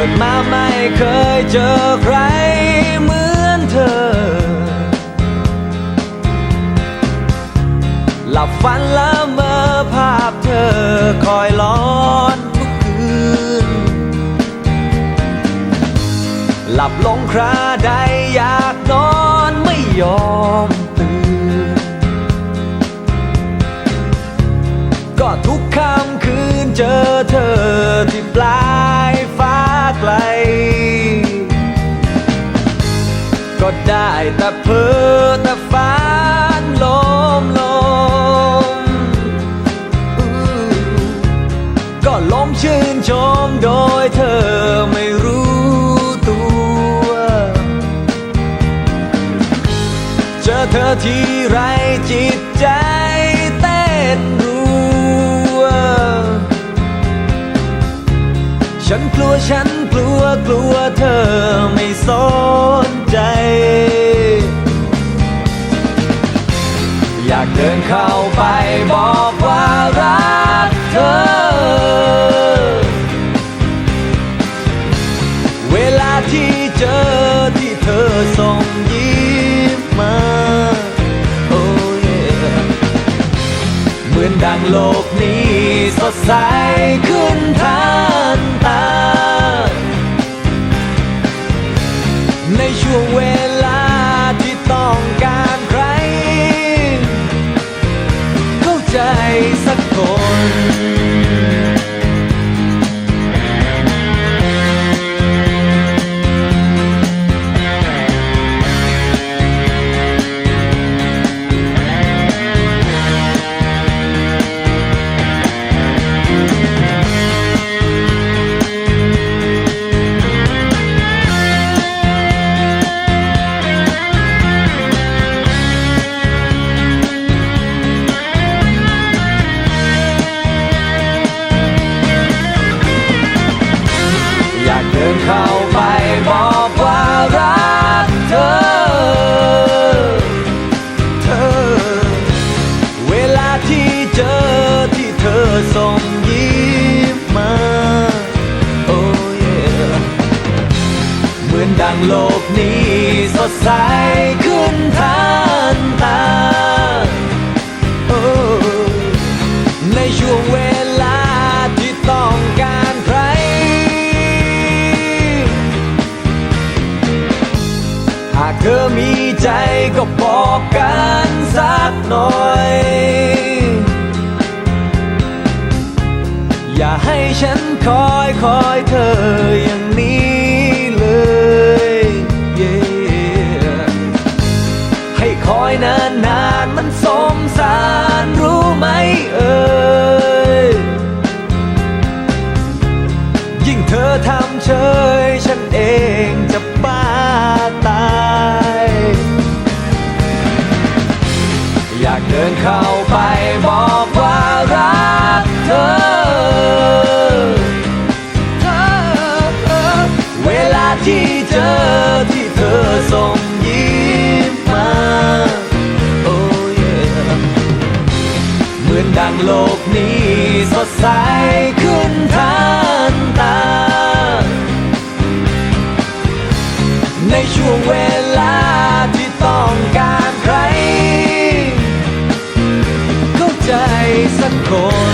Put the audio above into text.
กิดมาไม่เคยเจอใครเหมือนเธอ หลับฝันละเมอภาพเธอคอยร้อนทุกคืน หลับลงคราใดอยากนอนไม่ยอมตื่น ก็ทุกค่ำคืนเจอเธอที่ปลาย ก็ได้แต่เพ้อแต่ฝันลมลมก็ลมชื่นชมโดยเธอไม่รู้ตัว เจอเธอที่ไรจิตใจเต้นรัว ฉันกลัวฉันกลัวกลัวเธอไม่ เข้าไปบอกว่ารักเธอ เวลาที่เจอที่เธอส่งยิ้มมา โอ้เยเหมือนดังโลกนี้สดใสขึ้นทันตา ในช่วงเวลา อย ดังโลกนี้สดใสขึ้นทันตา ในช่วงเวลาที่ต้องการใคร หากเธอมีใจก็บอกกันสักหน่อย อย่าให้ฉันคอยคอยเธออย่างนี้ โลกนี้สดใสขึ้นทันตา ในช่วงเวลาที่ต้องการใคร เข้าใจสักคน